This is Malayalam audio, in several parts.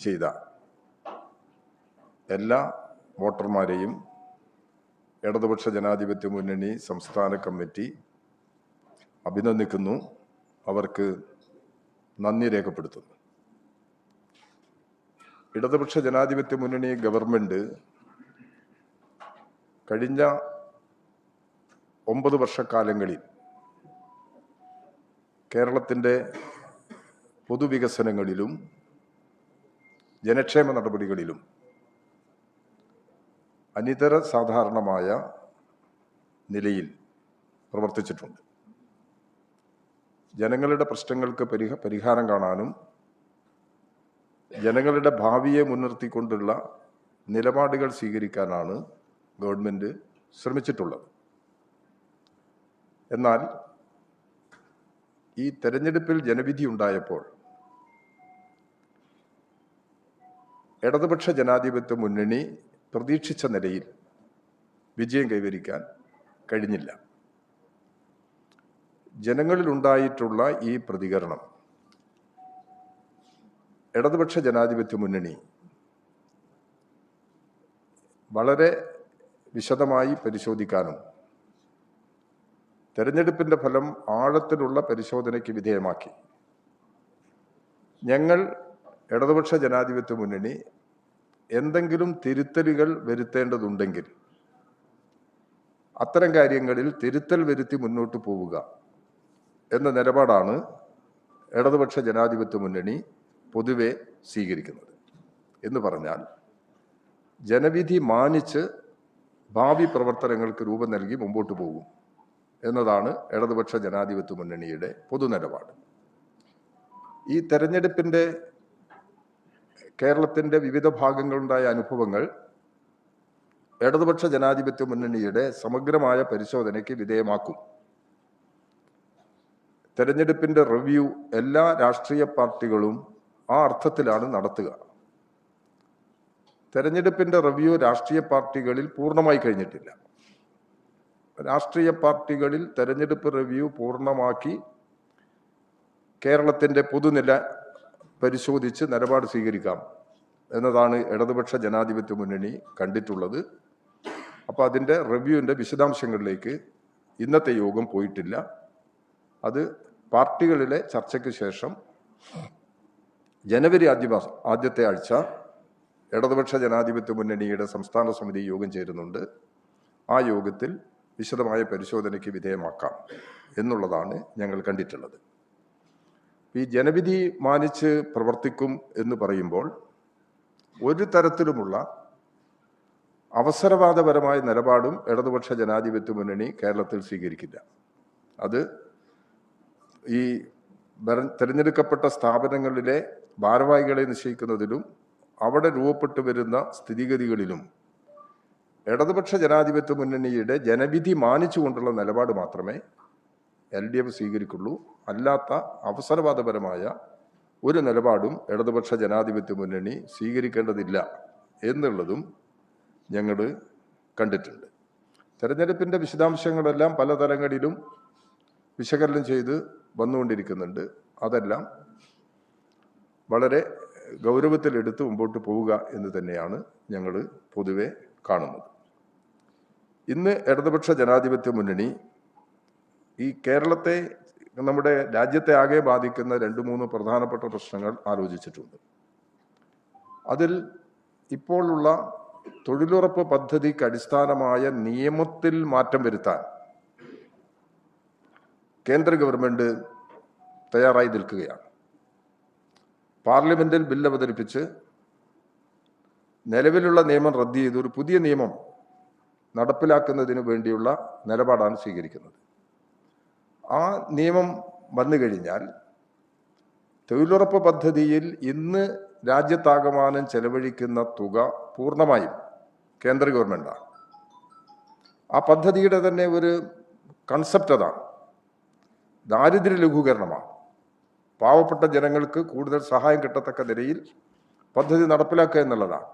ചെയ്ത എല്ലാ വോട്ടർമാരെയും ഇടതുപക്ഷ ജനാധിപത്യ മുന്നണി സംസ്ഥാന കമ്മിറ്റി അഭിനന്ദിക്കുന്നു. അവർക്ക് നന്ദി രേഖപ്പെടുത്തുന്നു. ഇടതുപക്ഷ ജനാധിപത്യ മുന്നണി ഗവൺമെന്റ് കഴിഞ്ഞ ഒമ്പത് വർഷക്കാലങ്ങളിൽ കേരളത്തിന്റെ പൊതുവികസനങ്ങളിലും ജനക്ഷേമ നടപടികളിലും അനിതര സാധാരണമായ നിലയിൽ പ്രവർത്തിച്ചിട്ടുണ്ട്. ജനങ്ങളുടെ പ്രശ്നങ്ങൾക്ക് പരിഹ പരിഹാരം കാണാനും ജനങ്ങളുടെ ഭാവിയെ മുൻനിർത്തിക്കൊണ്ടുള്ള നിലപാടുകൾ സ്വീകരിക്കാനാണ് ഗവൺമെന്റ് ശ്രമിച്ചിട്ടുള്ളത്. എന്നാൽ ഈ തെരഞ്ഞെടുപ്പിൽ ജനവിധി ഉണ്ടായപ്പോൾ ഇടതുപക്ഷ ജനാധിപത്യ മുന്നണി പ്രതീക്ഷിച്ച നിലയിൽ വിജയം കൈവരിക്കാൻ കഴിഞ്ഞില്ല. ജനങ്ങളിലുണ്ടായിട്ടുള്ള ഈ പ്രതികരണം ഇടതുപക്ഷ ജനാധിപത്യ മുന്നണി വളരെ വിശദമായി പരിശോധിക്കാനും തെരഞ്ഞെടുപ്പിന്റെ ഫലം ആഴത്തിലുള്ള പരിശോധനയ്ക്ക് വിധേയമാക്കി. ഞങ്ങൾ ഇടതുപക്ഷ ജനാധിപത്യ മുന്നണി എന്തെങ്കിലും തിരുത്തലുകൾ വരുത്തേണ്ടതുണ്ടെങ്കിൽ അത്തരം കാര്യങ്ങളിൽ തിരുത്തൽ വരുത്തി മുന്നോട്ട് പോവുക എന്ന നിലപാടാണ് ഇടതുപക്ഷ ജനാധിപത്യ മുന്നണി പൊതുവെ സ്വീകരിക്കുന്നത്. എന്ന് പറഞ്ഞാൽ ജനവിധി മാനിച്ച് ഭാവി പ്രവർത്തനങ്ങൾക്ക് രൂപം നൽകി മുമ്പോട്ട് പോകും എന്നതാണ് ഇടതുപക്ഷ ജനാധിപത്യ മുന്നണിയുടെ പൊതുനിലപാട്. ഈ തെരഞ്ഞെടുപ്പിന്റെ കേരളത്തിന്റെ വിവിധ ഭാഗങ്ങളുണ്ടായ അനുഭവങ്ങൾ ഇടതുപക്ഷ ജനാധിപത്യ മുന്നണിയുടെ സമഗ്രമായ പരിശോധനയ്ക്ക് വിധേയമാക്കും. തെരഞ്ഞെടുപ്പിന്റെ റിവ്യൂ എല്ലാ രാഷ്ട്രീയ പാർട്ടികളും ആ അർത്ഥത്തിലാണ് നടത്തുക. തെരഞ്ഞെടുപ്പിന്റെ റിവ്യൂ രാഷ്ട്രീയ പാർട്ടികളിൽ പൂർണമായി കഴിഞ്ഞിട്ടില്ല. രാഷ്ട്രീയ പാർട്ടികളിൽ തെരഞ്ഞെടുപ്പ് റിവ്യൂ പൂർണമാക്കി കേരളത്തിന്റെ പൊതുനില പരിശോധിച്ച് നിലപാട് സ്വീകരിക്കാം എന്നതാണ് ഇടതുപക്ഷ ജനാധിപത്യ മുന്നണി കണ്ടിട്ടുള്ളത്. അപ്പോൾ അതിന്റെ റിവ്യൂവിന്റെ വിശദാംശങ്ങളിലേക്ക് ഇന്നത്തെ യോഗം പോയിട്ടില്ല. അത് പാർട്ടികളിലെ ചർച്ചയ്ക്ക് ശേഷം ജനുവരി ആദ്യ ആദ്യത്തെ ആഴ്ച ഇടതുപക്ഷ ജനാധിപത്യ മുന്നണിയുടെ സംസ്ഥാന സമിതി യോഗം ചേരുന്നുണ്ട്. ആ യോഗത്തിൽ വിശദമായ പരിശോധനയ്ക്ക് വിധേയമാക്കാം എന്നുള്ളതാണ് ഞങ്ങൾ കണ്ടിട്ടുള്ളത്. ഈ ജനവിധി മാനിച്ച് പ്രവർത്തിക്കും എന്ന് പറയുമ്പോൾ ഒരു തരത്തിലുമുള്ള അവസരവാദപരമായ നിലപാടും ഇടതുപക്ഷ ജനാധിപത്യ മുന്നണി കേരളത്തിൽ സ്വീകരിക്കില്ല. അത് ഈ തിരഞ്ഞെടുക്കപ്പെട്ട സ്ഥാപനങ്ങളിലെ ഭാരവാഹികളെ നിശ്ചയിക്കുന്നതിലും അവിടെ രൂപപ്പെട്ടു വരുന്ന സ്ഥിതിഗതികളിലും ഇടതുപക്ഷ ജനാധിപത്യ മുന്നണിയുടെ ജനവിധി മാനിച്ചുകൊണ്ടുള്ള നിലപാട് മാത്രമേ എൽ ഡി എഫ് സ്വീകരിക്കുള്ളൂ. അല്ലാത്ത അവസരവാദപരമായ ഒരു നിലപാടും ഇടതുപക്ഷ ജനാധിപത്യ മുന്നണി സ്വീകരിക്കേണ്ടതില്ല എന്നുള്ളതും ഞങ്ങൾ കണ്ടിട്ടുണ്ട്. തെരഞ്ഞെടുപ്പിന്റെ വിശദാംശങ്ങളെല്ലാം പല തലങ്ങളിലും വിശകലനം ചെയ്ത് വന്നുകൊണ്ടിരിക്കുന്നുണ്ട്. അതെല്ലാം വളരെ ഗൗരവത്തിലെടുത്ത് മുമ്പോട്ട് പോവുക എന്ന് തന്നെയാണ് ഞങ്ങൾ പൊതുവെ കാണുന്നത്. ഇന്ന് ഇടതുപക്ഷ ജനാധിപത്യ മുന്നണി ഈ കേരളത്തെ നമ്മുടെ രാജ്യത്തെ ആകെ ബാധിക്കുന്ന രണ്ട് മൂന്ന് പ്രധാനപ്പെട്ട പ്രശ്നങ്ങൾ ആലോചിച്ചിട്ടുണ്ട്. അതിൽ ഇപ്പോഴുള്ള തൊഴിലുറപ്പ് പദ്ധതിക്ക് അടിസ്ഥാനമായ നിയമത്തിൽ മാറ്റം വരുത്താൻ കേന്ദ്ര ഗവൺമെന്റ് തയ്യാറായി നിൽക്കുകയാണ്. പാർലമെന്റിൽ ബിൽ അവതരിപ്പിച്ച് നിലവിലുള്ള നിയമം റദ്ദ് ചെയ്ത് ഒരു പുതിയ നിയമം നടപ്പിലാക്കുന്നതിന് വേണ്ടിയുള്ള നിലപാടാണ് സ്വീകരിക്കുന്നത്. ആ നിയമം വന്നു കഴിഞ്ഞാൽ തൊഴിലുറപ്പ് പദ്ധതിയിൽ ഇന്ന് രാജ്യത്താകമാനം ചെലവഴിക്കുന്ന തുക പൂർണമായും കേന്ദ്ര ഗവൺമെന്റാണ് ആ പദ്ധതിയുടെ തന്നെ ഒരു കൺസെപ്റ്റ് അതാണ് ദാരിദ്ര്യ ലഘൂകരണമാണ് പാവപ്പെട്ട ജനങ്ങൾക്ക് കൂടുതൽ സഹായം കിട്ടത്തക്ക നിലയിൽ പദ്ധതി നടപ്പിലാക്കുക എന്നുള്ളതാണ്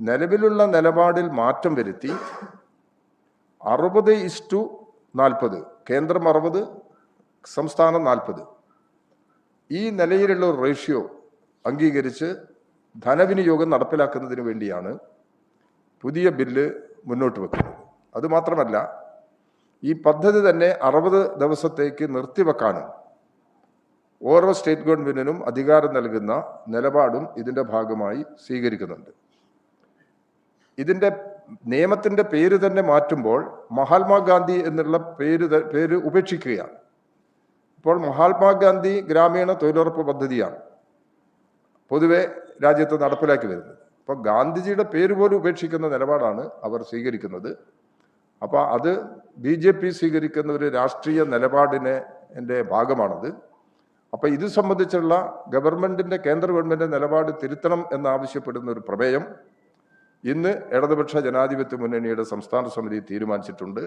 നിലവിലുള്ള നിലപാടിൽ മാറ്റം വരുത്തി അറുപത് ഇസ്റ്റു നാൽപ്പത് കേന്ദ്രം അറുപത് സംസ്ഥാനം നാൽപ്പത്. ഈ നിലയിലുള്ള റേഷ്യോ അംഗീകരിച്ച് ധനവിനിയോഗം നടപ്പിലാക്കുന്നതിന് വേണ്ടിയാണ് പുതിയ ബില്ല് മുന്നോട്ട് വെക്കുന്നത്. അതുമാത്രമല്ല ഈ പദ്ധതി തന്നെ അറുപത് ദിവസത്തേക്ക് നിർത്തിവെക്കാനും ഓരോ സ്റ്റേറ്റ് ഗവൺമെന്റിനും അധികാരം നൽകുന്ന നിലപാടും ഇതിന്റെ ഭാഗമായി സ്വീകരിക്കുന്നുണ്ട്. ഇതിന്റെ നിയമത്തിന്റെ പേര് തന്നെ മാറ്റുമ്പോൾ മഹാത്മാഗാന്ധി എന്നുള്ള പേര് പേര് ഉപേക്ഷിക്കുകയാണ്. ഇപ്പോൾ മഹാത്മാഗാന്ധി ഗ്രാമീണ തൊഴിലുറപ്പ് പദ്ധതിയാണ് പൊതുവെ രാജ്യത്ത് നടപ്പിലാക്കി വരുന്നത്. അപ്പോൾ ഗാന്ധിജിയുടെ പേര് പോലും ഉപേക്ഷിക്കുന്ന നിലപാടാണ് അവർ സ്വീകരിക്കുന്നത്. അപ്പോൾ അത് ബി ജെ പി സ്വീകരിക്കുന്ന ഒരു രാഷ്ട്രീയ നിലപാടിനെ എന്റെ ഭാഗമാണത്. അപ്പോൾ ഇത് സംബന്ധിച്ചുള്ള ഗവൺമെന്റിന്റെ കേന്ദ്ര ഗവൺമെന്റിന്റെ നിലപാട് തിരുത്തണം എന്നാവശ്യപ്പെടുന്ന ഒരു പ്രമേയം ഇന്ന് ഇടതുപക്ഷ ജനാധിപത്യ മുന്നണിയുടെ സംസ്ഥാന സമിതി തീരുമാനിച്ചിട്ടുണ്ട്.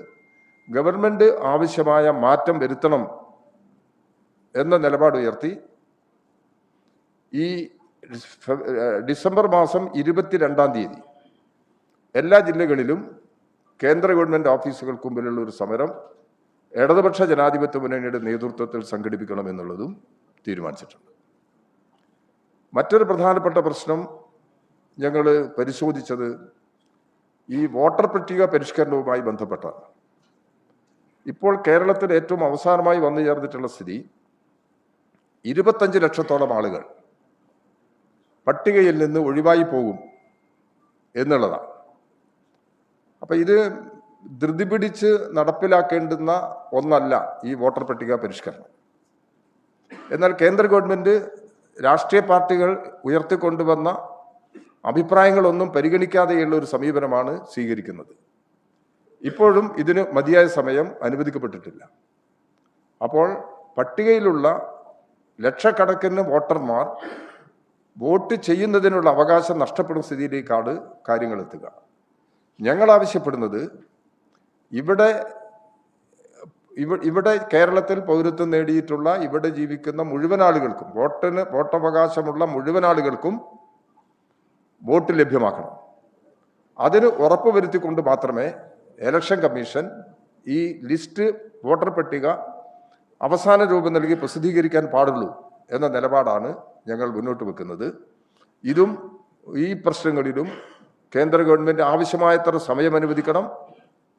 ഗവൺമെന്റ് ആവശ്യമായ മാറ്റം വരുത്തണം എന്ന നിലപാട് ഉയർത്തി. ഈ ഡിസംബർ മാസം ഇരുപത്തിരണ്ടാം തീയതി എല്ലാ ജില്ലകളിലും കേന്ദ്ര ഗവൺമെന്റ് ഓഫീസുകൾക്ക് മുമ്പിലുള്ള ഒരു സമരം ഇടതുപക്ഷ ജനാധിപത്യ മുന്നണിയുടെ നേതൃത്വത്തിൽ സംഘടിപ്പിക്കണമെന്നുള്ളതും തീരുമാനിച്ചിട്ടുണ്ട്. മറ്റൊരു പ്രധാനപ്പെട്ട പ്രശ്നം ഞങ്ങൾ പരിശോധിച്ചത് ഈ വോട്ടർ പട്ടിക പരിഷ്കരണവുമായി ബന്ധപ്പെട്ടാണ് ഇപ്പോൾ കേരളത്തിൽ ഏറ്റവും അവസാനമായി വന്നു ചേർന്നിട്ടുള്ള സ്ഥിതി ഇരുപത്തഞ്ച് ലക്ഷത്തോളം ആളുകൾ പട്ടികയിൽ നിന്ന് ഒഴിവായി പോകും എന്നുള്ളതാണ്. അപ്പം ഇത് ധൃതി പിടിച്ച് നടപ്പിലാക്കേണ്ടുന്ന ഒന്നല്ല ഈ വോട്ടർ പട്ടിക പരിഷ്കരണം. എന്നാൽ കേന്ദ്ര ഗവൺമെന്റ് രാഷ്ട്രീയ പാർട്ടികൾ ഉയർത്തിക്കൊണ്ടുവന്ന അഭിപ്രായങ്ങളൊന്നും പരിഗണിക്കാതെയുള്ള ഒരു സമീപനമാണ് സ്വീകരിക്കുന്നത്. ഇപ്പോഴും ഇതിന് മതിയായ സമയം അനുവദിക്കപ്പെട്ടിട്ടില്ല. അപ്പോൾ പട്ടികയിലുള്ള ലക്ഷക്കണക്കിന് വോട്ടർമാർ വോട്ട് ചെയ്യുന്നതിനുള്ള അവകാശം നഷ്ടപ്പെടുന്ന സ്ഥിതിയിലേക്കാണ് കാര്യങ്ങൾ എത്തുക ഞങ്ങൾ ആവശ്യപ്പെടുന്നത് ഇവിടെ ഇവിടെ കേരളത്തിൽ പൗരത്വം നേടിയിട്ടുള്ള ഇവിടെ ജീവിക്കുന്ന മുഴുവൻ ആളുകൾക്കും വോട്ടിന് വോട്ടവകാശമുള്ള മുഴുവൻ ആളുകൾക്കും വോട്ട് ലഭ്യമാക്കണം. അതിന് ഉറപ്പ് വരുത്തിക്കൊണ്ട് മാത്രമേ എലക്ഷൻ കമ്മീഷൻ ഈ ലിസ്റ്റ് വോട്ടർ പട്ടിക അവസാന രൂപം നൽകി പ്രസിദ്ധീകരിക്കാൻ പാടുള്ളൂ എന്ന നിലപാടാണ് ഞങ്ങൾ മുന്നോട്ട് വെക്കുന്നത്. ഇതും ഈ പ്രശ്നങ്ങളിലും കേന്ദ്ര ഗവൺമെന്റ് ആവശ്യമായത്ര സമയം അനുവദിക്കണം.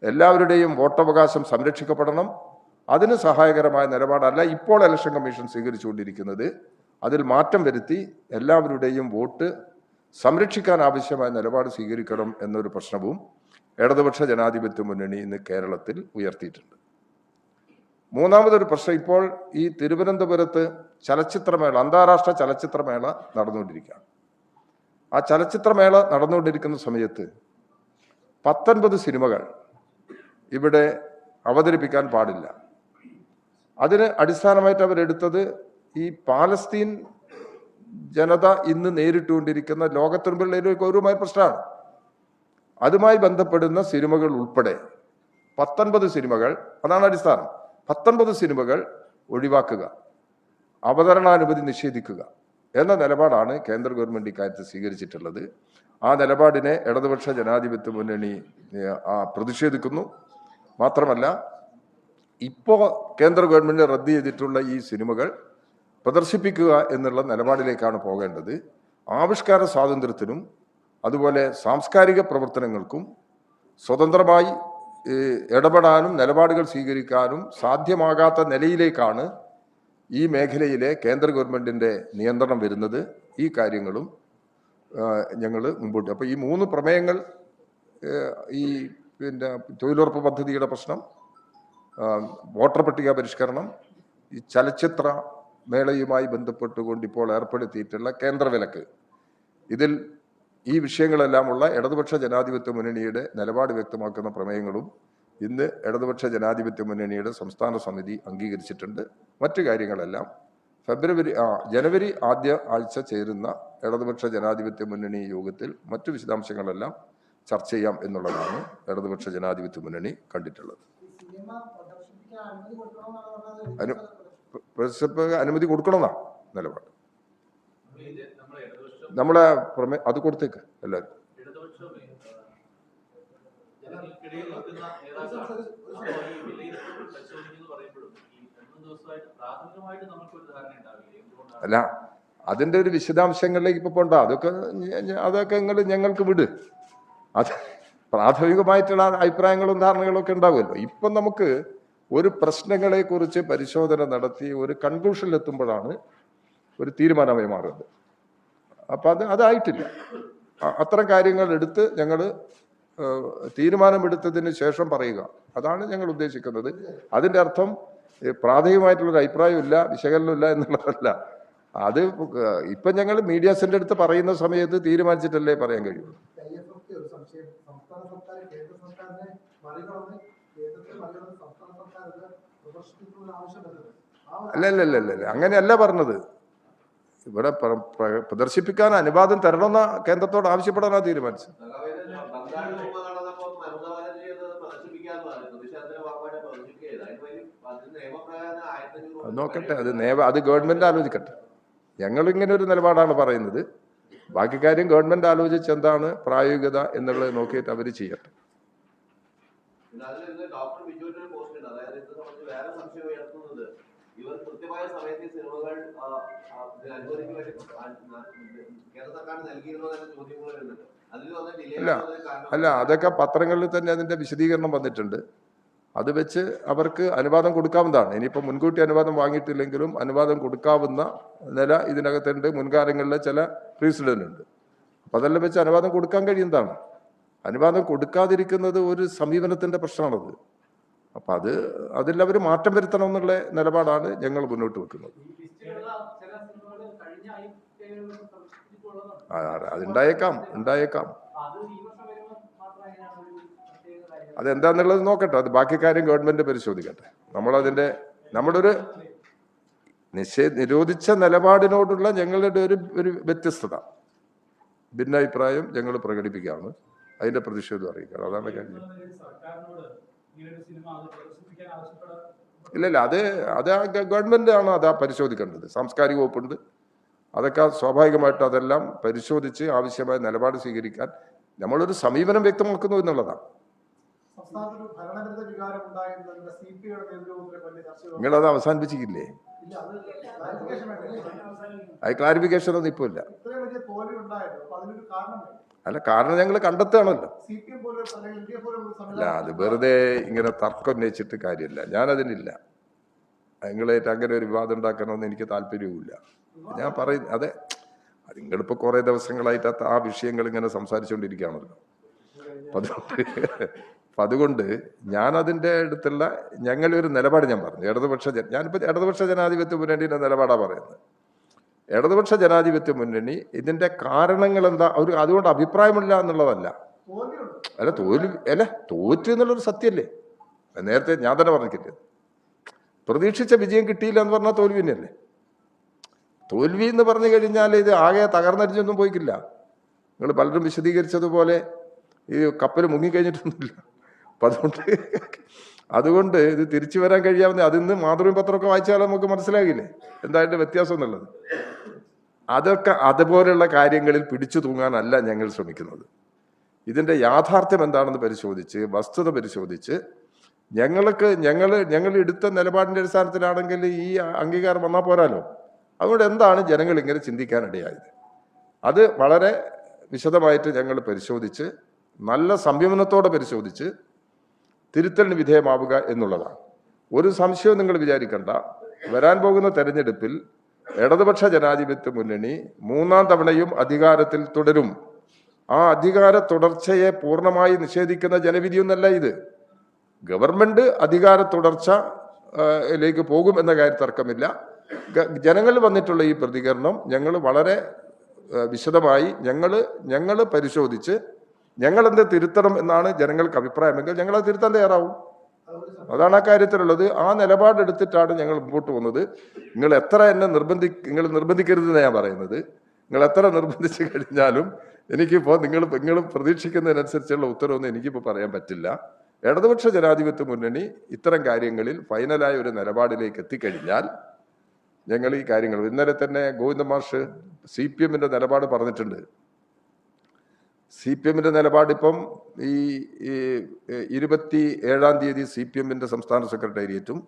എല്ലാവരുടെയും വോട്ടവകാശം സംരക്ഷിക്കപ്പെടണം. അതിന് സഹായകരമായ നിലപാടല്ല ഇപ്പോൾ ഇലക്ഷൻ കമ്മീഷൻ സ്വീകരിച്ചുകൊണ്ടിരിക്കുന്നത്. അതിൽ മാറ്റം വരുത്തി എല്ലാവരുടെയും വോട്ട് സംരക്ഷിക്കാൻ ആവശ്യമായ നിലപാട് സ്വീകരിക്കണം എന്നൊരു പ്രശ്നവും ഇടതുപക്ഷ ജനാധിപത്യ മുന്നണി ഇന്ന് കേരളത്തിൽ ഉയർത്തിയിട്ടുണ്ട്. മൂന്നാമതൊരു പ്രശ്നം ഇപ്പോൾ ഈ തിരുവനന്തപുരത്ത് ചലച്ചിത്രമേള അന്താരാഷ്ട്ര ചലച്ചിത്രമേള നടന്നുകൊണ്ടിരിക്കുകയാണ്. ആ ചലച്ചിത്രമേള നടന്നുകൊണ്ടിരിക്കുന്ന സമയത്ത് പത്തൊൻപത് സിനിമകൾ ഇവിടെ അവതരിപ്പിക്കാൻ പാടില്ല. അതിന് അടിസ്ഥാനമായിട്ട് അവരെടുത്തത് ഈ പാലസ്തീൻ ജനത ഇന്ന് നേരിട്ടുകൊണ്ടിരിക്കുന്ന ലോകത്തിനുമ്പിലുള്ള ഒരു ഗൗരവമായ പ്രശ്നമാണ്. അതുമായി ബന്ധപ്പെടുന്ന സിനിമകൾ ഉൾപ്പെടെ പത്തൊൻപത് സിനിമകൾ അതാണ് അടിസ്ഥാനം. പത്തൊൻപത് സിനിമകൾ ഒഴിവാക്കുക അവതരണാനുമതി നിഷേധിക്കുക എന്ന നിലപാടാണ് കേന്ദ്ര ഗവൺമെന്റ് ഇക്കാര്യത്തിൽ സ്വീകരിച്ചിട്ടുള്ളത്. ആ നിലപാടിനെ ഇടതുപക്ഷ ജനാധിപത്യ മുന്നണി പ്രതിഷേധിക്കുന്നു. മാത്രമല്ല ഇപ്പോൾ കേന്ദ്ര ഗവൺമെന്റ് റദ്ദ് ചെയ്തിട്ടുള്ള ഈ സിനിമകൾ പ്രദർശിപ്പിക്കുക എന്നുള്ള നിലപാടിലേക്കാണ് പോകേണ്ടത്. ആവിഷ്കാര സ്വാതന്ത്ര്യത്തിനും അതുപോലെ സാംസ്കാരിക പ്രവർത്തനങ്ങൾക്കും സ്വതന്ത്രമായി ഇടപെടാനും നിലപാടുകൾ സ്വീകരിക്കാനും സാധ്യമാകാത്ത നിലയിലേക്കാണ് ഈ മേഖലയിലെ കേന്ദ്ര ഗവൺമെന്റിന്റെ നിയന്ത്രണം വരുന്നത്. ഈ കാര്യങ്ങളും ഞങ്ങൾ മുമ്പോട്ട്. അപ്പോൾ ഈ മൂന്ന് പ്രമേയങ്ങൾ ഈ പിന്നെ തൊഴിലുറപ്പ് പദ്ധതിയുടെ പ്രശ്നം വോട്ടർ പട്ടിക പരിഷ്കരണം ഈ ചലച്ചിത്ര മേളയുമായി ബന്ധപ്പെട്ടുകൊണ്ട് ഇപ്പോൾ ഏർപ്പെടുത്തിയിട്ടുള്ള കേന്ദ്ര വിലക്ക് ഇതിൽ ഈ വിഷയങ്ങളെല്ലാമുള്ള ഇടതുപക്ഷ ജനാധിപത്യ മുന്നണിയുടെ നിലപാട് വ്യക്തമാക്കുന്ന പ്രമേയങ്ങളും ഇന്ന് ഇടതുപക്ഷ ജനാധിപത്യ മുന്നണിയുടെ സംസ്ഥാന സമിതി അംഗീകരിച്ചിട്ടുണ്ട്. മറ്റു കാര്യങ്ങളെല്ലാം ഫെബ്രുവരി ആ ജനുവരി ആദ്യ ആഴ്ച ചേരുന്ന ഇടതുപക്ഷ ജനാധിപത്യ മുന്നണി യോഗത്തിൽ മറ്റു വിശദാംശങ്ങളെല്ലാം ചർച്ച ചെയ്യാം എന്നുള്ളതാണ് ഇടതുപക്ഷ ജനാധിപത്യ മുന്നണി കണ്ടിട്ടുള്ളത്. അനു പ്രദർശിപ്പ് അനുമതി കൊടുക്കണമെന്നാ നിലപാട്. നമ്മളെ പുറമെ അത് കൊടുത്തേക്ക് എല്ലാവരും അല്ല അതിന്റെ ഒരു വിശദാംശങ്ങളിലേക്ക് ഇപ്പൊ പോണ്ട. അതൊക്കെ അതൊക്കെ നിങ്ങൾ ഞങ്ങൾക്ക് വിട്. അത് പ്രാഥമികമായിട്ടുള്ള അഭിപ്രായങ്ങളും ധാരണകളും ഒക്കെ ഉണ്ടാവുമല്ലോ. ഇപ്പം നമുക്ക് ഒരു പ്രശ്നങ്ങളെക്കുറിച്ച് പരിശോധന നടത്തി ഒരു കൺക്ലൂഷനിലെത്തുമ്പോഴാണ് ഒരു തീരുമാനമായി മാറുന്നത്. അപ്പം അത് അതായിട്ടില്ല. അത്തരം കാര്യങ്ങൾ എടുത്ത് ഞങ്ങൾ തീരുമാനമെടുത്തതിന് ശേഷം പറയുക. അതാണ് ഞങ്ങൾ ഉദ്ദേശിക്കുന്നത്. അതിന്റെ അർത്ഥം പ്രാഥമികമായിട്ടുള്ള പ്രാഥമികമായിട്ടുള്ളൊരു അഭിപ്രായമില്ല വിശകലനമില്ല എന്നുള്ളതല്ല. അത് ഇപ്പം ഞങ്ങൾ മീഡിയ മീഡിയാസിന്റെ അടുത്ത് പറയുന്ന സമയത്ത് തീരുമാനിച്ചിട്ടല്ലേ പറയാൻ കഴിയുള്ളൂ. IFFK ഒരു സംസ്ഥാന സർക്കാർ കേന്ദ്ര സർക്കാരിനെ മറികടന്ന് കേന്ദ്രത്തെ മറികടന്ന് സംസ്ഥാന സർക്കാർ ഇത് പ്രദർശിപ്പിക്കുന്ന ആവശ്യമല്ലത് ആ അല്ല അല്ല അല്ല അല്ല അല്ല. അങ്ങനെയല്ല പറഞ്ഞത്. ഇവിടെ പ്ര- പ്ര- പ്രദർശിപ്പിക്കാൻ അനുവാദം തരണമെന്ന കേന്ദ്രത്തോട് ആവശ്യപ്പെടാനാ തീരുമാനിച്ചത്. നോക്കട്ടെ അത് നിയമ അത് ഗവൺമെന്റ് ആലോചിക്കട്ടെ. ഞങ്ങൾ ഇങ്ങനെ ഒരു നിലപാടാണ് പറയുന്നത്. ബാക്കി കാര്യം ഗവൺമെന്റ് ആലോചിച്ച് എന്താണ് പ്രായോഗികത എന്നുള്ളത് നോക്കിയിട്ട് അവർ ചെയ്യട്ടെ. പിന്നെ അതിൽ ഇന്ന് ഡോക്ടർ ബിജുവിന്റെ ഒരു പോസ്റ്റ് ഉണ്ട് അതായത് ഇത് സംബന്ധിച്ച് വേറെ സംശയം ഉയർത്തുന്നത്. ഇവർ കൃത്യമായ സമയത്ത് ഈ സിനിമകൾ ആ, ആ, ഇത് അനുവദിക്ക് വേണ്ടി ആ, ആ, കേന്ദ്ര സർക്കാർ നൽകിയിരുന്നോ എന്ന ഡിലേ അല്ല, അല്ല അതൊക്കെ പത്രങ്ങളിൽ തന്നെ അതിന്റെ വിശദീകരണം വന്നിട്ടുണ്ട്. അത് വെച്ച് അവർക്ക് അനുവാദം കൊടുക്കാവുന്നതാണ്. ഇനിയിപ്പോൾ മുൻകൂട്ടി അനുവാദം വാങ്ങിയിട്ടില്ലെങ്കിലും അനുവാദം കൊടുക്കാവുന്ന നില ഇതിനകത്തുണ്ട്. മുൻകാലങ്ങളിലെ ചില പ്രീസിഡന്റ് ഉണ്ട്. അപ്പം അതെല്ലാം വെച്ച് അനുവാദം കൊടുക്കാൻ കഴിയുന്നതാണ്. അനുവാദം കൊടുക്കാതിരിക്കുന്നത് ഒരു സമീപനത്തിന്റെ പ്രശ്നമാണത്. അപ്പം അത് അതിൽ അവർ മാറ്റം വരുത്തണം എന്നുള്ള നിലപാടാണ് ഞങ്ങൾ മുന്നോട്ട് വെക്കുന്നത്. അതുണ്ടായേക്കാം ഉണ്ടായേക്കാം. അതെന്താന്നുള്ളത് നോക്കട്ടെ അത് ബാക്കി കാര്യം ഗവൺമെന്റ് പരിശോധിക്കട്ടെ. നമ്മളതിന്റെ നമ്മുടെ ഒരു നിഷേ നിരോധിച്ച നിലപാടിനോടുള്ള ഞങ്ങളുടെ ഒരു ഒരു വ്യത്യസ്തത. ഭിന്നാഭിപ്രായം ഞങ്ങൾ പ്രകടിപ്പിക്കുകയാണ്. അതിന്റെ പ്രതിഷേധം അറിയിക്കണം. അതാണ് കാര്യം സിനിമ അത് അത് ഗവൺമെന്റ് ആണ് അത് പരിശോധിക്കേണ്ടത്. സാംസ്കാരിക വകുപ്പുണ്ട്. അതൊക്കെ സ്വാഭാവികമായിട്ട് അതെല്ലാം പരിശോധിച്ച് ആവശ്യമായ നിലപാട് സ്വീകരിക്കാൻ നമ്മളൊരു സമീപനം വ്യക്തമാക്കുന്നു എന്നുള്ളതാണ്. നിങ്ങളത് അവസാനിപ്പിച്ചിട്ടില്ലേ? ഇല്ല അത് ക്ലാരിഫിക്കേഷൻ ഒന്നും ഇപ്പൊ ഇല്ല. അല്ല കാരണം ഞങ്ങൾ കണ്ടെത്തുകയാണല്ലോ. അല്ല അത് വെറുതെ ഇങ്ങനെ തർക്കം ഉന്നയിച്ചിട്ട് കാര്യമില്ല. ഞാനതിനില്ല. നിങ്ങളായിട്ട് അങ്ങനെ ഒരു വിവാദം ഉണ്ടാക്കണമെന്ന് എനിക്ക് താല്പര്യവുമില്ല. ഞാൻ പറയുന്നത് അതെ നിങ്ങളിപ്പോ നിങ്ങളിപ്പോൾ കുറേ ദിവസങ്ങളായിട്ട് ആ വിഷയങ്ങൾ ഇങ്ങനെ സംസാരിച്ചുകൊണ്ടിരിക്കുകയാണല്ലോ അപ്പം അതുകൊണ്ട് ഞാനതിന്റെ അടുത്തുള്ള ഞങ്ങളൊരു നിലപാട് ഞാൻ പറഞ്ഞു. ഇടതുപക്ഷ ഞാനിപ്പോൾ ഇടതുപക്ഷ ജനാധിപത്യ മുന്നണിയുടെ നിലപാടാണ് പറയുന്നത്. ഇടതുപക്ഷ ജനാധിപത്യ മുന്നണി ഇതിന്റെ കാരണങ്ങൾ എന്താ? ഒരു അതുകൊണ്ട് അഭിപ്രായമില്ല എന്നുള്ളതല്ല. അല്ല തോൽവി അല്ല തോറ്റു എന്നുള്ളൊരു സത്യമല്ലേ നേരത്തെ ഞാൻ തന്നെ പറഞ്ഞിട്ടില്ല? പ്രതീക്ഷിച്ച വിജയം കിട്ടിയില്ല എന്ന് പറഞ്ഞാൽ തോൽവി തന്നെയല്ലേ? തോൽവി എന്ന് പറഞ്ഞു കഴിഞ്ഞാൽ ഇത് ആകെ തകർന്നരിഞ്ഞൊന്നും പോയിക്കില്ല. നിങ്ങൾ പലരും വിശദീകരിച്ചതുപോലെ ഈ കപ്പൽ മുങ്ങിക്കഴിഞ്ഞിട്ടൊന്നുമില്ല. അപ്പം അതുകൊണ്ട് അതുകൊണ്ട് ഇത് തിരിച്ചു വരാൻ കഴിയാവുന്ന അതിന്ന് മാതൃഭൂമി പത്രമൊക്കെ വായിച്ചാൽ നമുക്ക് മനസ്സിലാകില്ലേ? എന്തായാലും വ്യത്യാസം എന്നുള്ളത്? അതൊക്കെ അതുപോലെയുള്ള കാര്യങ്ങളിൽ പിടിച്ചു തൂങ്ങാനല്ല ഞങ്ങൾ ശ്രമിക്കുന്നത്. ഇതിന്റെ യാഥാർത്ഥ്യം എന്താണെന്ന് പരിശോധിച്ച് വസ്തുത പരിശോധിച്ച് ഞങ്ങൾക്ക് ഞങ്ങൾ ഞങ്ങൾ എടുത്ത നിലപാടിന്റെ അടിസ്ഥാനത്തിലാണെങ്കിൽ ഈ അംഗീകാരം വന്നാൽ പോരാലോ? അതുകൊണ്ട് എന്താണ് ജനങ്ങൾ ഇങ്ങനെ ചിന്തിക്കാനിടയായത്? അത് വളരെ വിശദമായിട്ട് ഞങ്ങൾ പരിശോധിച്ച് നല്ല സംയമനത്തോടെ പരിശോധിച്ച് തിരുത്തലിന് വിധേയമാവുക എന്നുള്ളതാണ്. ഒരു സംശയവും നിങ്ങൾ വിചാരിക്കണ്ട. വരാൻ പോകുന്ന തെരഞ്ഞെടുപ്പിൽ ഇടതുപക്ഷ ജനാധിപത്യ മുന്നണി മൂന്നാം തവണയും അധികാരത്തിൽ തുടരും. ആ അധികാര തുടർച്ചയെ പൂർണമായി നിഷേധിക്കുന്ന ജനവിധിയൊന്നല്ല ഇത്. ഗവൺമെന്റ് അധികാര തുടർച്ച ലേക്ക് പോകും എന്ന കാര്യം തർക്കമില്ല. ജനങ്ങൾ വന്നിട്ടുള്ള ഈ പ്രതികരണം ഞങ്ങൾ വളരെ വിശദമായി ഞങ്ങൾ ഞങ്ങൾ പരിശോധിച്ച് ഞങ്ങൾ എന്ത് തിരുത്തണം എന്നാണ് ജനങ്ങൾക്ക് അഭിപ്രായമെങ്കിൽ അത് തിരുത്താൻ തയ്യാറാവും. അതാണ് ആ കാര്യത്തിലുള്ളത്. ആ നിലപാടെടുത്തിട്ടാണ് ഞങ്ങൾ മുമ്പോട്ട് വന്നത് നിങ്ങൾ എത്ര എന്നെ നിർബന്ധി നിങ്ങൾ നിർബന്ധിക്കരുതെന്ന് ഞാൻ പറയുന്നത്. നിങ്ങൾ എത്ര നിർബന്ധിച്ചു കഴിഞ്ഞാലും എനിക്കിപ്പോൾ നിങ്ങൾ നിങ്ങൾ പ്രതീക്ഷിക്കുന്നതിനനുസരിച്ചുള്ള ഉത്തരവൊന്നും എനിക്കിപ്പോൾ പറയാൻ പറ്റില്ല. ഇടതുപക്ഷ ജനാധിപത്യ മുന്നണി ഇത്തരം കാര്യങ്ങളിൽ ഫൈനലായ ഒരു നിലപാടിലേക്ക് എത്തിക്കഴിഞ്ഞാൽ ഞങ്ങൾ ഈ കാര്യങ്ങൾ ഇന്നലെ തന്നെ ഗോവിന്ദ മാഷ് സി പി എമ്മിന്റെ നിലപാട് പറഞ്ഞിട്ടുണ്ട്. സി പി എമ്മിന്റെ നിലപാടിപ്പം ഈ ഇരുപത്തി ഏഴാം തീയതി സി പി എമ്മിന്റെ സംസ്ഥാന സെക്രട്ടേറിയറ്റും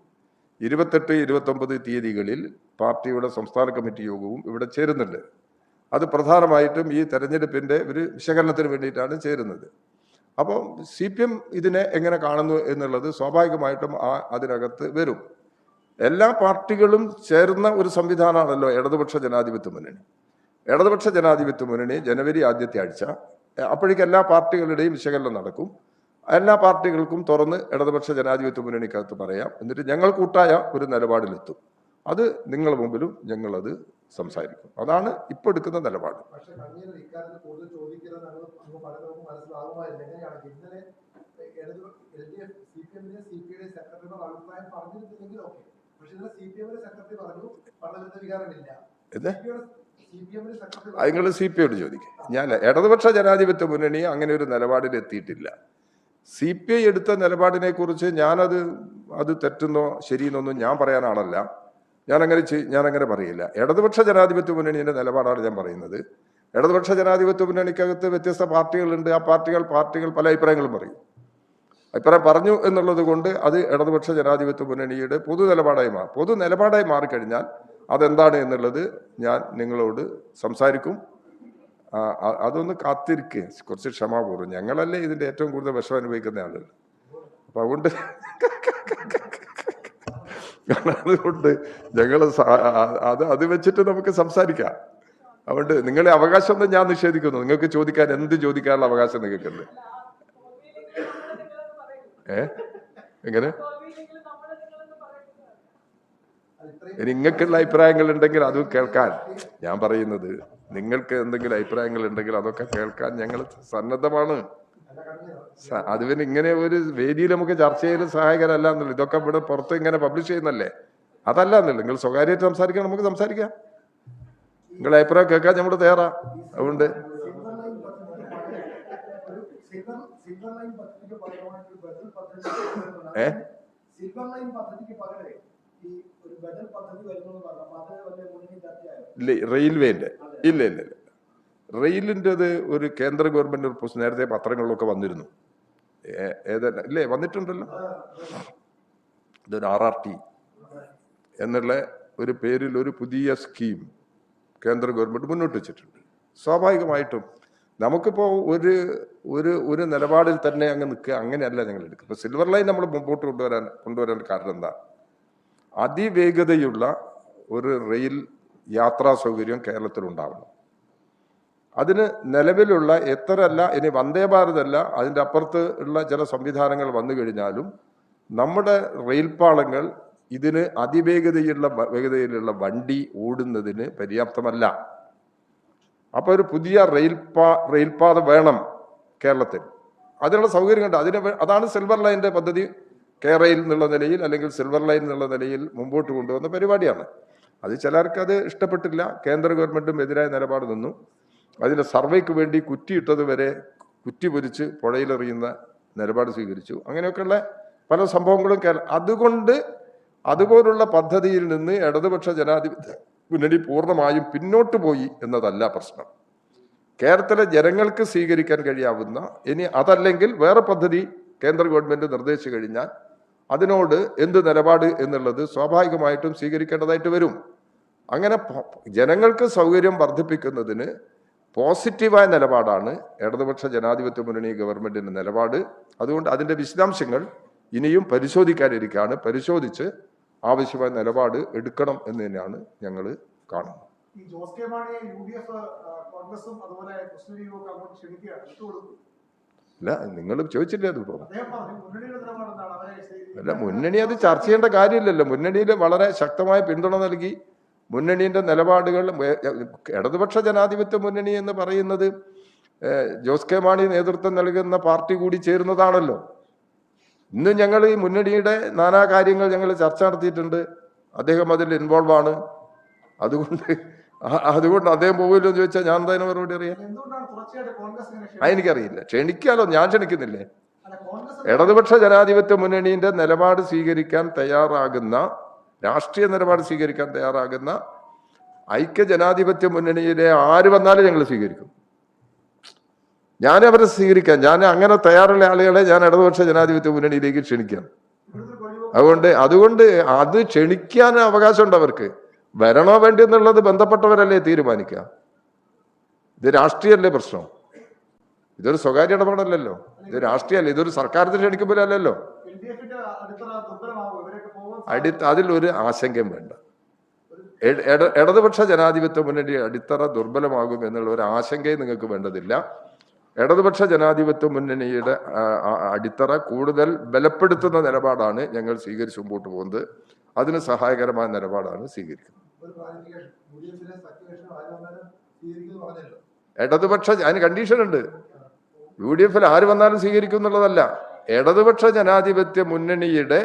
ഇരുപത്തെട്ട് ഇരുപത്തൊമ്പത് തീയതികളിൽ പാർട്ടിയുടെ സംസ്ഥാന കമ്മിറ്റി യോഗവും ഇവിടെ ചേരുന്നുണ്ട്. അത് പ്രധാനമായിട്ടും ഈ തെരഞ്ഞെടുപ്പിന്റെ ഒരു വിശകലനത്തിന് വേണ്ടിയിട്ടാണ് ചേരുന്നത്. അപ്പോൾ സി പി എം ഇതിനെ എങ്ങനെ കാണുന്നു എന്നുള്ളത് സ്വാഭാവികമായിട്ടും ആ അതിനകത്ത് വരും. എല്ലാ പാർട്ടികളും ചേർന്ന ഒരു സംവിധാനമാണല്ലോ ഇടതുപക്ഷ ജനാധിപത്യ മുന്നണി. ഇടതുപക്ഷ ജനാധിപത്യ മുന്നണി ജനുവരി ആദ്യത്തെ ആഴ്ച അപ്പോഴേക്കും എല്ലാ പാർട്ടികളുടെയും വിശകലനം നടക്കും. എല്ലാ പാർട്ടികൾക്കും തുറന്ന് ഇടതുപക്ഷ ജനാധിപത്യ മുന്നണിക്കകത്ത് പറയാം. എന്നിട്ട് ഞങ്ങൾ കൂട്ടായ ഒരു നിലപാടിലെത്തും. അത് നിങ്ങളുടെ മുമ്പിലും ഞങ്ങളത് സംസാരിക്കും. അതാണ് ഇപ്പോൾ എടുക്കുന്ന നിലപാട്. സെക്രട്ടറി പറഞ്ഞു നിങ്ങൾ സി പി ഐയോട് ചോദിക്കും. ഞാൻ ഇടതുപക്ഷ ജനാധിപത്യ മുന്നണി അങ്ങനെ ഒരു നിലപാടിൽ എത്തിയിട്ടില്ല സി പി ഐ എടുത്ത നിലപാടിനെ കുറിച്ച് ഞാനത് അത് തെറ്റുന്നോ ശരിയെന്നൊന്നും ഞാൻ പറയാനാണല്ല. ഞാനങ്ങനെ ഞാനങ്ങനെ പറയില്ല. ഇടതുപക്ഷ ജനാധിപത്യ മുന്നണിയുടെ നിലപാടാണ് ഞാൻ പറയുന്നത്. ഇടതുപക്ഷ ജനാധിപത്യ മുന്നണിക്കകത്ത് വ്യത്യസ്ത പാർട്ടികളുണ്ട്. ആ പാർട്ടികൾ പാർട്ടികൾ പല അഭിപ്രായങ്ങളും പറയും. അഭിപ്രായം പറഞ്ഞു എന്നുള്ളത് കൊണ്ട് അത് ഇടതുപക്ഷ ജനാധിപത്യ മുന്നണിയുടെ പൊതു നിലപാടായി മാറും പൊതു നിലപാടായി മാറിക്കഴിഞ്ഞാൽ അതെന്താണ് എന്നുള്ളത് ഞാൻ നിങ്ങളോട് സംസാരിക്കും. അതൊന്ന് കാത്തിരിക്കുക കുറച്ച് ക്ഷമാപൂർവം. ഞങ്ങളല്ലേ ഇതിന്റെ ഏറ്റവും കൂടുതൽ വിഷം അനുഭവിക്കുന്ന ആളുകൾ. അപ്പം അതുകൊണ്ട് അതുകൊണ്ട് ഞങ്ങൾ അത് അത് വെച്ചിട്ട് നമുക്ക് സംസാരിക്കാം. അതുകൊണ്ട് നിങ്ങളെ അവകാശം ഒന്നും ഞാൻ നിഷേധിക്കുന്നു. നിങ്ങൾക്ക് ചോദിക്കാൻ എന്ത് ചോദിക്കാനുള്ള അവകാശം നിങ്ങൾക്കുണ്ട്? ഏ? എങ്ങനെ തോൽവിയില്ലെങ്കിലും നമ്മളെ നിങ്ങളെന്ന് പറയുന്നത് അത് ഇത്രയും ഇനി നിങ്ങൾക്കുള്ള അഭിപ്രായങ്ങൾ ഉണ്ടെങ്കിൽ അതും കേൾക്കാൻ. ഞാൻ പറയുന്നത് നിങ്ങൾക്ക് എന്തെങ്കിലും അഭിപ്രായങ്ങൾ ഉണ്ടെങ്കിൽ അതൊക്കെ കേൾക്കാൻ ഞങ്ങൾ സന്നദ്ധമാണ്. അല്ല അത് പിന്നെ ഇങ്ങനെ ഒരു വേദിയിൽ നമുക്ക് ചർച്ച ചെയ്യൽ സഹായകരല്ല എന്നുള്ളത് ഇതൊക്കെ ഇവിടെ പുറത്ത് ഇങ്ങനെ പബ്ലിഷ് ചെയ്യുന്നല്ലേ അതല്ല എന്നുള്ളത് നിങ്ങൾ സ്വകാര്യമായിട്ട് സംസാരിക്കണം നമുക്ക് സംസാരിക്കാം. നിങ്ങളെ അഭിപ്രായം കേൾക്കാൻ നമ്മൾ തയ്യാറാ. അതുകൊണ്ട്. ഏ? ഒരു ഇല്ല റെയിൽവേന്റെ ഇല്ല ഇല്ല ഇല്ല. റെയിലിന്റെത് ഒരു കേന്ദ്ര ഗവൺമെന്റ് പ്രശ്നം. നേരത്തെ പത്രങ്ങളിലൊക്കെ വന്നിരുന്നു. ഏതല്ല ഇല്ലേ വന്നിട്ടുണ്ടല്ലോ. ഇതൊരു ആർ ആർ ടി. എന്നുള്ള ഒരു പേരിൽ ഒരു പുതിയ സ്കീം കേന്ദ്ര ഗവൺമെന്റ് മുന്നോട്ട് വെച്ചിട്ടുണ്ട്. സ്വാഭാവികമായിട്ടും നമുക്കിപ്പോൾ ഒരു ഒരു ഒരു നിലപാടിൽ തന്നെ അങ്ങ് നിൽക്കുക അങ്ങനെയല്ല ഞങ്ങൾ എടുക്കുക ഇപ്പോൾ സിൽവർ ലൈൻ നമ്മൾ മുമ്പോട്ട് കൊണ്ടുവരാൻ കൊണ്ടുവരാൻ കാരണം എന്താ? അതിവേഗതയുള്ള ഒരു റെയിൽ യാത്രാ സൗകര്യം കേരളത്തിൽ ഉണ്ടാവണം അതിന് നിലവിലുള്ള എത്രല്ല ഇനി വന്ദേ ഭാരത് അല്ല അതിന്റെ അപ്പുറത്ത് ഉള്ള ചില സംവിധാനങ്ങൾ വന്നു കഴിഞ്ഞാലും നമ്മുടെ റെയിൽപാളങ്ങൾ ഇതിന് അതിവേഗതയുള്ള വേഗതയിലുള്ള വണ്ടി ഓടുന്നതിന് പര്യാപ്തമല്ല. അപ്പോൾ ഒരു പുതിയ റെയിൽപാ റെയിൽപാത വേണം കേരളത്തിൽ. അതിനുള്ള സൗകര്യം കണ്ട് അതിന് അതാണ് സിൽവർ ലൈന്റെ പദ്ധതി കേരയിൽ എന്നുള്ള നിലയിൽ അല്ലെങ്കിൽ സിൽവർ ലൈൻ എന്നുള്ള നിലയിൽ മുമ്പോട്ട് കൊണ്ടുവന്ന പരിപാടിയാണ്. അത് ചിലർക്ക് അത് ഇഷ്ടപ്പെട്ടില്ല. കേന്ദ്ര ഗവൺമെന്റും എതിരായ നിലപാട് നിന്നു. അതിന്റെ സർവേക്ക് വേണ്ടി കുറ്റിയിട്ടത് വരെ കുറ്റി പൊരിച്ച് പുഴയിലെറിയുന്ന നിലപാട് സ്വീകരിച്ചു. അങ്ങനെയൊക്കെയുള്ള പല സംഭവങ്ങളും കേരള അതുകൊണ്ട് അതുപോലുള്ള പദ്ധതിയിൽ നിന്ന് ഇടതുപക്ഷ ജനാധിപത്യ മുന്നണി പൂർണമായും പിന്നോട്ട് പോയി എന്നതല്ല പ്രശ്നം. കേരളത്തിലെ ജനങ്ങൾക്ക് സ്വീകരിക്കാൻ കഴിയാവുന്ന ഇനി അതല്ലെങ്കിൽ വേറെ പദ്ധതി കേന്ദ്ര ഗവൺമെന്റ് നിർദ്ദേശിച്ചു കഴിഞ്ഞാൽ അതിനോട് എന്ത് നിലപാട് എന്നുള്ളത് സ്വാഭാവികമായിട്ടും സ്വീകരിക്കേണ്ടതായിട്ട് വരും. അങ്ങനെ ജനങ്ങൾക്ക് സൗകര്യം വർദ്ധിപ്പിക്കുന്നതിന് പോസിറ്റീവായ നിലപാടാണ് ഇടതുപക്ഷ ജനാധിപത്യ മുന്നണി ഗവൺമെന്റിന്റെ നിലപാട്. അതുകൊണ്ട് അതിന്റെ വിശദാംശങ്ങൾ ഇനിയും പരിശോധിക്കാനിരിക്കുകയാണ്. പരിശോധിച്ച് ആവശ്യമായ നിലപാട് എടുക്കണം എന്ന് തന്നെയാണ് ഞങ്ങൾ കാണുന്നത്. ഈ ജോസ് കെ മാണിയെ യു ഡി എഫ് കോൺഗ്രസും അതുപോലെ മുസ്ലിം ലീഗും അങ്ങോട്ട് ക്ഷണിക്കുക വിട്ടുകൊടുക്കും അല്ല നിങ്ങൾ ചോദിച്ചില്ലേ അത് അല്ല മുന്നണി അത് ചർച്ച ചെയ്യേണ്ട കാര്യമില്ലല്ലോ. മുന്നണിയിൽ വളരെ ശക്തമായ പിന്തുണ നൽകി. മുന്നണിയുടെ നിലപാടുകൾ ഇടതുപക്ഷ ജനാധിപത്യ മുന്നണി എന്ന് പറയുന്നത് ജോസ് കെ മാണി നേതൃത്വം നൽകുന്ന പാർട്ടി കൂടി ചേരുന്നതാണല്ലോ. ഇന്ന് ഞങ്ങൾ ഈ മുന്നണിയുടെ നാനാ കാര്യങ്ങൾ ഞങ്ങൾ ചർച്ച നടത്തിയിട്ടുണ്ട്. അദ്ദേഹം അതിൽ ഇൻവോൾവ് ആണ്. അതുകൊണ്ട് അതുകൊണ്ട് അദ്ദേഹം പോകില്ലോ എന്ന് ചോദിച്ചാൽ ഞാൻ എന്തായാലും മറുപടി അറിയാം? ആ എനിക്കറിയില്ല. ക്ഷണിക്കാലോ? ഞാൻ ക്ഷണിക്കുന്നില്ലേ? ഇടതുപക്ഷ ജനാധിപത്യ മുന്നണിയുടെ നിലപാട് സ്വീകരിക്കാൻ തയ്യാറാകുന്ന രാഷ്ട്രീയ നിലപാട് സ്വീകരിക്കാൻ തയ്യാറാകുന്ന ഐക്യ ജനാധിപത്യ മുന്നണിയിലെ ആര് വന്നാലും ഞങ്ങൾ സ്വീകരിക്കും. ഞാൻ അവരെ സ്വീകരിക്കാം. ഞാൻ അങ്ങനെ തയ്യാറുള്ള ആളുകളെ ഞാൻ ഇടതുപക്ഷ ജനാധിപത്യ മുന്നണിയിലേക്ക് ക്ഷണിക്കാം. അതുകൊണ്ട് അതുകൊണ്ട് അത് ക്ഷണിക്കാൻ അവകാശമുണ്ട് അവർക്ക്. വരണോ വേണ്ടി എന്നുള്ളത് ബന്ധപ്പെട്ടവരല്ലേ തീരുമാനിക്കുക? ഇത് രാഷ്ട്രീയല്ലേ പ്രശ്നം. ഇതൊരു സ്വകാര്യ ഇടപാടല്ലല്ലോ. ഇത് രാഷ്ട്രീയമല്ല ഇതൊരു സർക്കാർ ക്ഷണിക്കുമ്പോഴല്ലോ അടി അതിൽ ഒരു ആശങ്കയും വേണ്ട. ഇടതുപക്ഷ ജനാധിപത്യ മുന്നണി അടിത്തറ ദുർബലമാകും എന്നുള്ള ഒരു ആശങ്കയും നിങ്ങൾക്ക് വേണ്ടതില്ല. ഇടതുപക്ഷ ജനാധിപത്യ മുന്നണിയുടെ അടിത്തറ കൂടുതൽ ബലപ്പെടുത്തുന്ന നിലപാടാണ് ഞങ്ങൾ സ്വീകരിച്ചു മുമ്പോട്ട് പോകുന്നത്. അതിന് സഹായകരമായ നിലപാടാണ് സ്വീകരിക്കുന്നത്. ഇടതുപക്ഷ അതിന് കണ്ടീഷൻ ഉണ്ട് യു ഡി എഫിൽ ആര് വന്നാലും സ്വീകരിക്കും എന്നുള്ളതല്ല. ഇടതുപക്ഷ ജനാധിപത്യ മുന്നണിയുടെ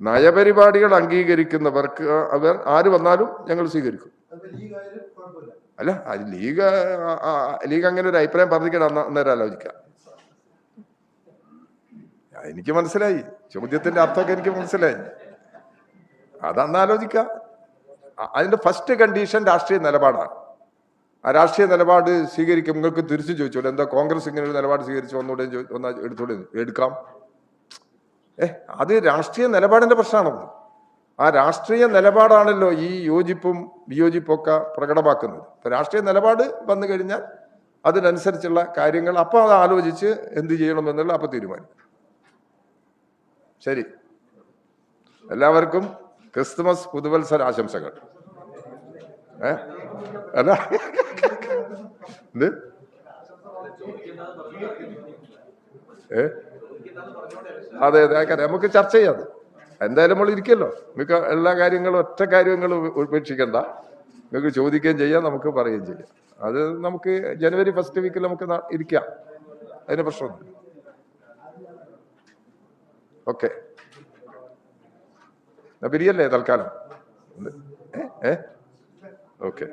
നയപരിപാടികൾ അംഗീകരിക്കുന്നവർക്ക് അവർ ആര് വന്നാലും ഞങ്ങൾ സ്വീകരിക്കും. അല്ല അത് ലീഗ് ലീഗ് അങ്ങനെ ഒരു അഭിപ്രായം പറഞ്ഞിട്ട് അന്ന അന്നേരം ആലോചിക്കാം. എനിക്ക് മനസ്സിലായി. ചോദ്യത്തിന്റെ അർത്ഥമൊക്കെ എനിക്ക് മനസ്സിലായി. അതന്ന് ആലോചിക്കാം അ- അതിന്റെ ഫസ്റ്റ് കണ്ടീഷൻ രാഷ്ട്രീയ നിലപാടാണ്. ആ രാഷ്ട്രീയ നിലപാട് സ്വീകരിക്കും. നിങ്ങൾക്ക് തിരിച്ചു ചോദിച്ചോളൂ. എന്താ കോൺഗ്രസ് ഇങ്ങനെ ഒരു നിലപാട് സ്വീകരിച്ചു ഒന്നുകൂടെ ഒന്നാ എടുത്തോളൂ. എടുക്കാം. ഏ അത് രാഷ്ട്രീയ നിലപാടിന്റെ പ്രശ്നമാണോ. ആ രാഷ്ട്രീയ നിലപാടാണല്ലോ ഈ യോജിപ്പും വിയോജിപ്പും ഒക്കെ പ്രകടമാക്കുന്നത്. ഇപ്പൊ രാഷ്ട്രീയ നിലപാട് വന്നു കഴിഞ്ഞാൽ അതിനനുസരിച്ചുള്ള കാര്യങ്ങൾ അപ്പൊ അത് ആലോചിച്ച് എന്ത് ചെയ്യണമെന്നുള്ള അപ്പൊ തീരുമാനിക്കും. ശരി. എല്ലാവർക്കും ക്രിസ്തുമസ് പുതുവത്സര ആശംസകൾ ഏ? അല്ല. എന്ത്? ഏ? അതെ അതെ നമുക്ക് ചർച്ച ചെയ്യാം എന്തായാലും നമ്മൾ ഇരിക്കല്ലോ. നിങ്ങൾക്ക് എല്ലാ കാര്യങ്ങളും ഒറ്റ കാര്യങ്ങളും ഉപേക്ഷിക്കണ്ട. നിങ്ങൾക്ക് ചോദിക്കുകയും ചെയ്യാം നമുക്ക് പറയുകയും ചെയ്യാം. അത് നമുക്ക് ജനുവരി ഫസ്റ്റ് വീക്കിൽ നമുക്ക് ഇരിക്കാം. അതിന് പ്രശ്നമൊന്നും ഓക്കെ. പിരിയല്ലേ തൽക്കാലം? ഏ? ഓക്കെ.